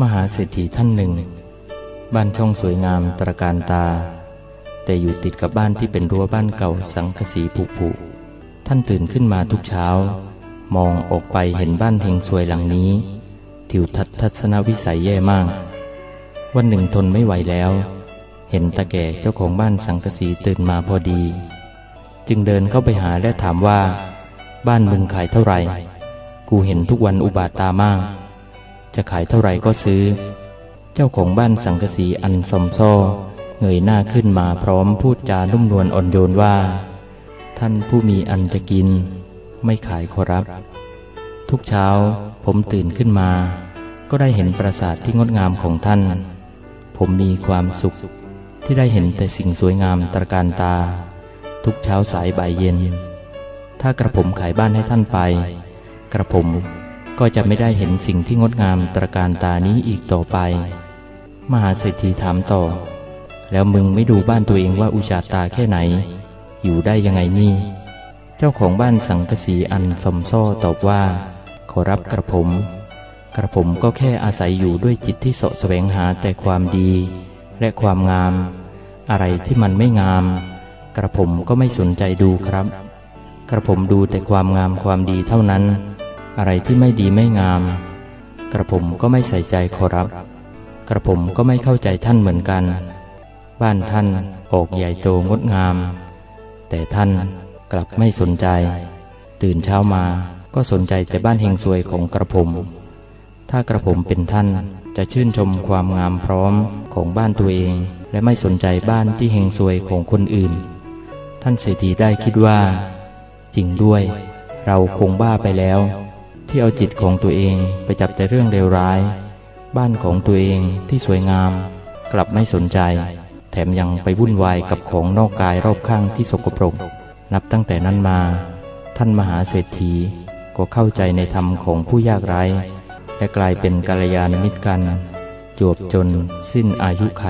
มหาเศรษฐีท่านหนึ่ง บ้านช่องสวยงามตระการตา แต่อยู่ติดกับบ้านที่เป็นรั้วบ้านเก่าสังกะสีผุผุท่านตื่นขึ้นมาทุกเช้า มองออกไปเห็นบ้านเฮงสวยหลังนี้ ทิวทัศน์ทัศนวิสัยแย่มาก วันหนึ่งทนไม่ไหวแล้ว เห็นตาแก่เจ้าของบ้านสังกะสีตื่นมาพอดี จึงเดินเข้าไปหาและถามว่า บ้านมึงขายเท่าไหร่ กูเห็นทุกวันอุบาทตามาก จะขายเท่าไหร่ก็ซื้อ เจ้าของบ้านสังกสีอันสมซ้อเงยหน้าขึ้นมาพร้อมพูดจานุ่มนวลอ่อนโยนว่า ท่านผู้มีอันจะกิน ไม่ขายขอรับ ทุกเช้าผมตื่นขึ้นมา ก็ได้เห็นปราสาทที่งดงามของท่าน ผมมีความสุขที่ได้เห็นแต่สิ่งสวยงามตระการตา ทุกเช้าสายบ่ายเย็น ถ้ากระผมขายบ้านให้ท่านไป กระผม ก็จะไม่ได้เห็นสิ่งที่งดงามตระการตานี้อีกต่อไป มหาเศรษฐีถามต่อ แล้วมึงไม่ดูบ้านตัวเองว่าอุจจาตาแค่ไหน อยู่ได้ยังไงนี่ เจ้าของบ้านสังกะสีอันสมซ้อตอบว่า ขอรับกระผม กระผมก็แค่อาศัยอยู่ด้วยจิตที่เสาะแสวงหาแต่ความดี และความงาม อะไรที่มันไม่งาม กระผมก็ไม่สนใจดูครับ กระผมดูแต่ความงามความดีเท่านั้น อะไรที่ไม่ดีไม่งาม กระผมก็ไม่ใส่ใจขอรับ กระผมก็ไม่เข้าใจท่านเหมือนกัน บ้านท่านออกใหญ่โตงดงาม แต่ท่านกลับไม่สนใจ ตื่นเช้ามาก็สนใจแต่บ้านเฮงซวยของกระผม ถ้ากระผมเป็นท่านจะชื่นชมความงามพร้อมของบ้านตัวเอง และไม่สนใจบ้านที่เฮงซวยของคนอื่น ท่านเศรษฐีได้คิดว่า จริงด้วย เราคงบ้าไปแล้ว ที่เอาจิตของตัวเองไปจับแต่เรื่องเลวร้าย บ้านของตัวเองที่สวยงาม กลับไม่สนใจ แถมยังไปวุ่นวายกับของนอกกายรอบข้างที่สกปรก นับตั้งแต่นั้นมา ท่านมหาเศรษฐีก็เข้าใจในธรรมของผู้ยากไร้ และกลายเป็นกัลยาณมิตรกัน จวบจนสิ้นอายุไข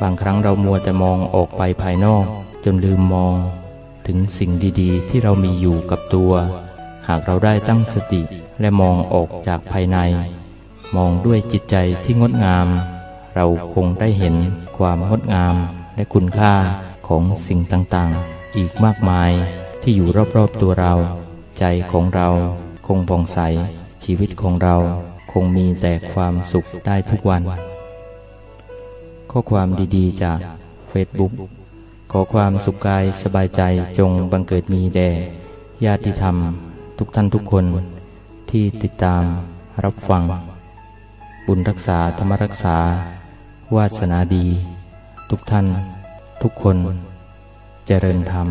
บางครั้งเรามัวแต่มองออกไปภายนอก จนลืมมอง ถึงสิ่งดีๆ ที่เรามีอยู่กับตัว หากเราได้ตั้งสติและมองออกจากภายใน มองด้วยจิตใจที่งดงาม เราคงได้เห็นความงดงามและคุณค่าของสิ่งต่างๆ อีกมากมายที่อยู่รอบๆตัวเรา ใจของเราคงผ่องใส ชีวิตของเราคงมีแต่ความสุขได้ทุกวัน ข้อความดีๆ จากเฟซบุ๊กขอความสุขกายสบายใจจงบังเกิดมีแด่ญาติธรรม ทุกท่านทุกคนที่ติดตามรับฟัง บุญรักษาธรรมรักษา วาสนาดี ทุกท่าน ทุกคน เจริญธรรม